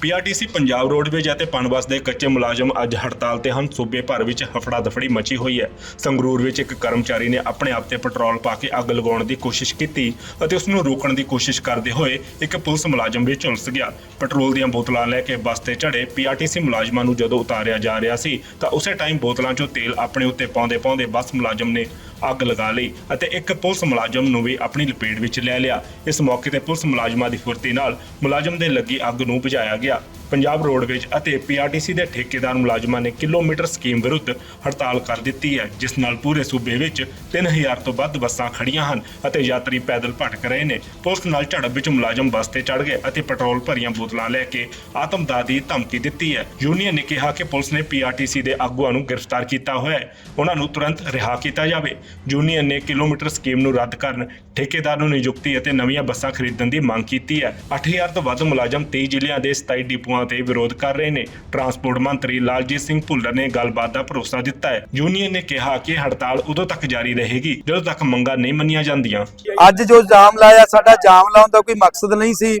PRTC Punjab roadways ਅਤੇ ਪਨਬਸ ਦੇ ਕੱਚੇ ਮੁਲਾਜ਼ਮ ਅੱਜ ਹੜਤਾਲ ਤੇ ਹਨ। ਸੂਬੇ ਭਰ ਵਿੱਚ ਹਫੜਾ ਦਫੜੀ ਮਚੀ ਹੋਈ ਹੈ। ਸੰਗਰੂਰ ਵਿੱਚ ਇੱਕ ਕਰਮਚਾਰੀ ਨੇ ਆਪਣੇ ਆਪ ਤੇ ਪੈਟਰੋਲ ਪਾ ਕੇ ਅੱਗ ਲਗਾਉਣ ਦੀ ਕੋਸ਼ਿਸ਼ ਕੀਤੀ ਅਤੇ ਉਸ ਨੂੰ ਰੋਕਣ ਦੀ ਕੋਸ਼ਿਸ਼ ਕਰਦੇ ਹੋਏ ਇੱਕ ਪੁਲਿਸ ਮੁਲਾਜ਼ਮ ਵੀ ਝੁਲਸ ਗਿਆ। ਪੈਟਰੋਲ ਦੀਆਂ ਬੋਤਲਾਂ ਲੈ ਕੇ ਬੱਸ ਤੇ ਚੜੇ ਪੀਆਰਟੀਸੀ ਮੁਲਾਜ਼ਮਾਂ ਨੂੰ ਜਦੋਂ ਉਤਾਰਿਆ ਜਾ ਰਿਹਾ ਸੀ ਤਾਂ ਉਸੇ ਟਾਈਮ ਬੋਤਲਾਂ 'ਚੋਂ ਤੇਲ ਆਪਣੇ ਉੱਤੇ ਪਾਉਂਦੇ ਪਾਉਂਦੇ ਬੱਸ ਮੁਲਾਜ਼ਮ ਨੇ ਅੱਗ ਲਗਾ ਲਈ ਅਤੇ ਇੱਕ ਪੁਲਿਸ ਮੁਲਾਜ਼ਮ ਨੂੰ ਵੀ ਆਪਣੀ ਲਪੇਟ ਵਿੱਚ ਲੈ ਲਿਆ। ਇਸ ਮੌਕੇ ਤੇ ਪੁਲਿਸ ਮੁਲਾਜ਼ਮਾਂ ਦੀ ਫੁਰਤੀ ਨਾਲ ਮੁਲਾਜ਼ਮ ਦੇ ਲੱਗੀ ਅੱਗ ਨੂੰ ਬੁਝਾਇਆ ਗਿਆ। Yeah. ਪੰਜਾਬ ਰੋਡਵੇਜ ਅਤੇ ਪੀਆਰਟੀਸੀ ਦੇ ਠੇਕੇਦਾਰ ਮੁਲਾਜ਼ਮਾਂ ਨੇ ਕਿਲੋਮੀਟਰ ਸਕੀਮ ਵਿਰੁੱਧ ਹੜਤਾਲ ਕਰ ਦਿੱਤੀ ਹੈ, ਜਿਸ ਨਾਲ ਪੂਰੇ ਸੂਬੇ ਵਿੱਚ 3000 ਤੋਂ ਵੱਧ ਬੱਸਾਂ ਖੜੀਆਂ ਹਨ ਅਤੇ ਯਾਤਰੀ ਪੈਦਲ ਭਟਕ ਰਹੇ ਨੇ। ਪੁਲਿਸ ਨਾਲ ਝੜਪ ਵਿੱਚ ਮੁਲਾਜ਼ਮ ਬੱਸ ਤੇ ਚੜ ਗਏ ਅਤੇ ਪੈਟਰੋਲ ਭਰੀਆਂ ਬੋਤਲਾਂ ਲੈ ਕੇ ਆਤਮਦਾਦ ਦੀ ਧਮਕੀ ਦਿੱਤੀ ਹੈ। ਯੂਨੀਅਨ ਨੇ ਕਿਹਾ ਕਿ ਪੁਲਿਸ ਨੇ ਪੀਆਰਟੀਸੀ ਦੇ ਆਗੂਆਂ ਨੂੰ ਗ੍ਰਿਫਤਾਰ ਕੀਤਾ ਹੋਇਆ ਹੈ। ਉਹਨਾਂ ਨੂੰ ਤੁਰੰਤ ਰਿਹਾ ਕੀਤਾ ਜਾਵੇ। ਯੂਨੀਅਨ ਨੇ ਕਿਲੋਮੀਟਰ ਸਕੀਮ ਨੂੰ ਰੱਦ ਕਰਨ, ਠੇਕੇਦਾਰ ਨੂੰ ਨਿਯੁਕਤੀ ਅਤੇ ਨਵੀਆਂ ਬੱਸਾਂ ਖਰੀਦਣ ਦੀ ਮੰਗ ਕੀਤੀ ਹੈ। 8000 ਤੋਂ ਵੱਧ ਮੁਲਾਜ਼ਮ 23 ਜ਼ਿਲ੍ਹਿਆਂ ਦੇ 27 ਡਿਪੂਆਂ ਤੇ ਵਿਰੋਧ ਕਰ ਰਹੇ ਨੇ। ਟਰਾਂਸਪੋਰਟ ਮੰਤਰੀ ਲਾਲਜੀਤ ਸਿੰਘ ਭੁੱਲਰ ਨੇ ਗੱਲਬਾਤ ਦਾ ਭਰੋਸਾ ਦਿੱਤਾ ਹੈ। ਯੂਨੀਅਨ ਨੇ ਕਿਹਾ ਕਿ ਹੜਤਾਲ ਉਦੋਂ ਤੱਕ ਜਾਰੀ ਰਹੇਗੀ, ਜਦੋਂ ਤੱਕ ਮੰਗਾਂ ਨਹੀਂ ਮੰਨੀਆਂ ਜਾਂਦੀਆਂ। ਅੱਜ ਜੋ ਜਾਮ ਲਾਇਆ, ਸਾਡਾ ਜਾਮ ਲਾਉਣ ਦਾ ਕੋਈ ਮਕਸਦ ਨਹੀਂ ਸੀ।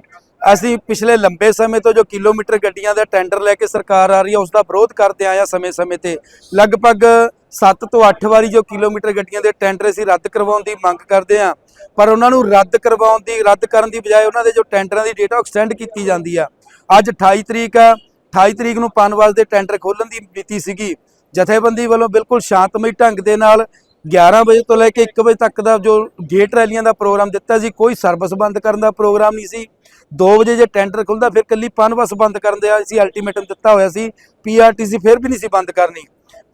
ਅਸੀਂ ਪਿਛਲੇ ਲੰਬੇ ਸਮੇਂ ਤੋਂ ਜੋ ਕਿਲੋਮੀਟਰ ਗੱਡੀਆਂ ਦਾ ਟੈਂਡਰ ਲੈ ਕੇ ਸਰਕਾਰ ਆ ਰਹੀ ਹੈ, ਉਸ ਦਾ ਵਿਰੋਧ ਕਰਦੇ ਆਏ ਆ ਸਮੇਂ-ਸਮੇਂ ਤੇ। ਲਗਭਗ 7 ਤੋਂ 8 ਵਾਰੀ ਜੋ ਕਿਲੋਮੀਟਰ ਗੱਡੀਆਂ ਦੇ ਟੈਂਡਰ ਅਸੀਂ ਰੱਦ ਕਰਵਾਉਣ ਦੀ ਮੰਗ ਕਰਦੇ ਆ ਪਰ ਉਹਨਾਂ ਨੂੰ ਰੱਦ ਕਰਵਾਉਣ ਦੀ, ਰੱਦ ਕਰਨ ਦੀ ਬਜਾਏ ਉਹਨਾਂ ਦੇ ਜੋ ਟੈਂਡਰਾਂ ਦੀ ਡੇਟ ਐਕਸਟੈਂਡ ਕੀਤੀ ਜਾਂਦੀ ਆ ਅੱਜ 28 ਤਰੀਕ ਆ 28 ਤਰੀਕ ਨੂੰ ਪਨਵਾਸ ਦੇ ਟੈਂਡਰ ਖੋਲਣ ਦੀ ਮਿਤੀ ਸੀਗੀ। ਜਥੇਬੰਦੀ ਵੱਲੋਂ ਬਿਲਕੁਲ ਸ਼ਾਂਤਮਈ ਢੰਗ ਦੇ ਨਾਲ 11 ਵਜੇ ਤੋਂ ਲੈ ਕੇ 1 ਵਜੇ ਤੱਕ ਦਾ ਜੋ ਗੇਟ ਰੈਲੀਆਂ ਦਾ ਪ੍ਰੋਗਰਾਮ ਦਿੱਤਾ ਸੀ, ਕੋਈ ਸਰਵਿਸ ਬੰਦ ਕਰਨ ਦਾ ਪ੍ਰੋਗਰਾਮ ਨਹੀਂ ਸੀ। 2 ਵਜੇ ਜੇ ਟੈਂਡਰ ਖੁੱਲਦਾ ਫਿਰ ਕੱਲੀ ਪਨਬਸ ਬੰਦ ਕਰਨ ਦੇ ਸੀ ਅਲਟੀਮੇਟਮ ਦਿੱਤਾ ਹੋਇਆ ਸੀ। ਪੀਆਰਟੀਸੀ ਫਿਰ ਵੀ ਨਹੀਂ ਸੀ ਬੰਦ ਕਰਨੀ।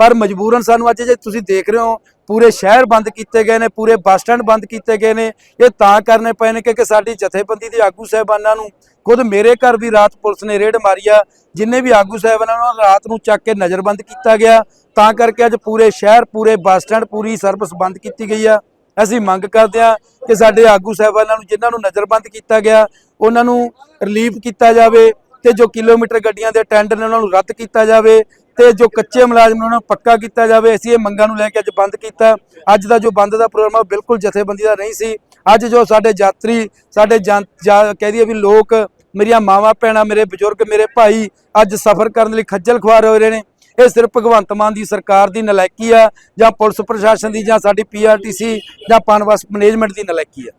ਪਰ ਮਜਬੂਰਨ ਸਾਨੂੰ ਅੱਜ ਜੇ ਤੁਸੀਂ ਦੇਖ ਰਹੇ ਹੋ ਪੂਰੇ ਸ਼ਹਿਰ ਬੰਦ ਕੀਤੇ ਗਏ ਨੇ, ਪੂਰੇ ਬੱਸ ਸਟੈਂਡ ਬੰਦ ਕੀਤੇ ਗਏ ਨੇ। ਇਹ ਤਾਂ ਕਰਨੇ ਪਏ ਨੇ ਕਿ ਸਾਡੀ ਜਥੇਬੰਦੀ ਦੇ ਆਗੂ ਸਾਹਿਬਾਨਾਂ ਨੂੰ ਖੁਦ ਮੇਰੇ ਘਰ ਵੀ ਰਾਤ ਪੁਲਿਸ ਨੇ ਰੇਡ ਮਾਰੀ ਆ। ਜਿੰਨੇ ਵੀ ਆਗੂ ਸਾਹਿਬਾਨਾਂ ਨੂੰ ਰਾਤ ਨੂੰ ਚੱਕ ਕੇ ਨਜ਼ਰਬੰਦ ਕੀਤਾ ਗਿਆ। ਤਾਂ ਕਰਕੇ ਅੱਜ ਪੂਰੇ ਸ਼ਹਿਰ, ਪੂਰੇ ਬੱਸ ਸਟੈਂਡ, ਪੂਰੀ ਸਰਵਿਸ ਬੰਦ ਕੀਤੀ ਗਈ ਆ। ਅਸੀਂ ਮੰਗ ਕਰਦੇ ਆ ਕਿ ਸਾਡੇ ਆਗੂ ਸਾਹਿਬਾਨਾਂ ਨੂੰ ਜਿਨ੍ਹਾਂ ਨੂੰ ਨਜ਼ਰਬੰਦ ਕੀਤਾ ਗਿਆ, ਉਹਨਾਂ ਨੂੰ ਰਿਲੀਫ ਕੀਤਾ ਜਾਵੇ ਤੇ ਜੋ ਕਿਲੋਮੀਟਰ ਗੱਡੀਆਂ ਦੇ ਟੈਂਡਰ ਨੇ, ਉਹਨਾਂ ਨੂੰ ਰੱਦ ਕੀਤਾ ਜਾਵੇ। ਤੇ ਜੋ ਕੱਚੇ ਮੁਲਾਜ਼ਮ ਨੇ ਉਹਨਾਂ ਨੂੰ ਪੱਕਾ ਕੀਤਾ ਜਾਵੇ ਅਸੀਂ ਇਹ ਮੰਗਾਂ ਨੂੰ ਲੈ ਕੇ ਅੱਜ ਬੰਦ ਕੀਤਾ। ਅੱਜ ਦਾ ਜੋ ਬੰਦ ਦਾ ਪ੍ਰੋਗਰਾਮ ਆ, ਬਿਲਕੁਲ ਜਥੇਬੰਦੀ ਦਾ ਨਹੀਂ ਸੀ। ਅੱਜ ਜੋ ਸਾਡੇ ਯਾਤਰੀ ਸਾਡੇ ਕਹਿ ਦਈਏ ਵੀ ਲੋਕ ਮੇਰੀਆਂ ਮਾਵਾਂ ਭੈਣਾਂ ਮੇਰੇ ਬਜ਼ੁਰਗ ਮੇਰੇ ਭਾਈ ਅੱਜ ਸਫ਼ਰ ਕਰਨ ਲਈ ਖੱਜਲ ਖੁਆਰ ਹੋ ਰਹੇ ਨੇ। ਇਹ ਸਿਰਫ ਭਗਵੰਤ ਮਾਨ ਦੀ ਸਰਕਾਰ ਦੀ ਨਲਾਇਕੀ ਆ ਜਾਂ ਪੁਲਿਸ ਪ੍ਰਸ਼ਾਸਨ ਦੀ ਜਾਂ ਸਾਡੀ ਪੀਆਰਟੀਸੀ ਜਾਂ ਪਨਬਸ ਮੈਨੇਜਮੈਂਟ ਦੀ ਨਲਾਇਕੀ ਆ।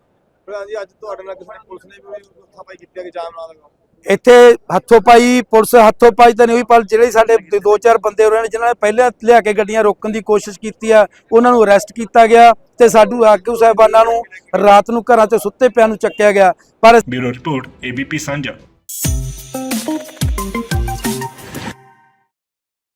ਪ੍ਰਧਾਨ ਜੀ ਅੱਜ ਤੁਹਾਡੇ ਨਾਲ ਕਿਸੇ ਪੁਲਿਸ ਨੇ ਵੀ ਥਾਪਾਈ ਕੀਤੀ ਹੈ ਕਿ ਜਾਮ ਨਾ ਲਗਾਓ ਇੱਥੇ ਹੱਥੋਂ ਪਾਈ, ਪੁਲਿਸ ਹੱਥੋਂ ਪਾਈ ਤਾਂ ਨਹੀਂ ਹੋਈ, ਪਰ ਜਿਹੜੇ ਸਾਡੇ ਦੋ- ਚਾਰ ਬੰਦੇ ਉਹਨਾਂ ਨੇ, ਜਿਨ੍ਹਾਂ ਨੇ ਪਹਿਲਾਂ ਲਿਆ ਕੇ ਗੱਡੀਆਂ ਰੋਕਣ ਦੀ ਕੋਸ਼ਿਸ਼ ਕੀਤੀ ਆ, ਉਹਨਾਂ ਨੂੰ ਅਰੈਸਟ ਕੀਤਾ ਗਿਆ ਤੇ ਸਾਡੂ ਆਗੂ ਸਾਹਿਬਾਨਾਂ ਨੂੰ ਰਾਤ ਨੂੰ ਘਰਾਂ ਚ ਸੁੱਤੇ ਪਿਆਂ ਨੂੰ ਚੱਕਿਆ ਗਿਆ। ਪਰ ਬਿਊਰੋ ਰਿਪੋਰਟ, ਏਬੀਪੀ ਸਾਂਝਾ।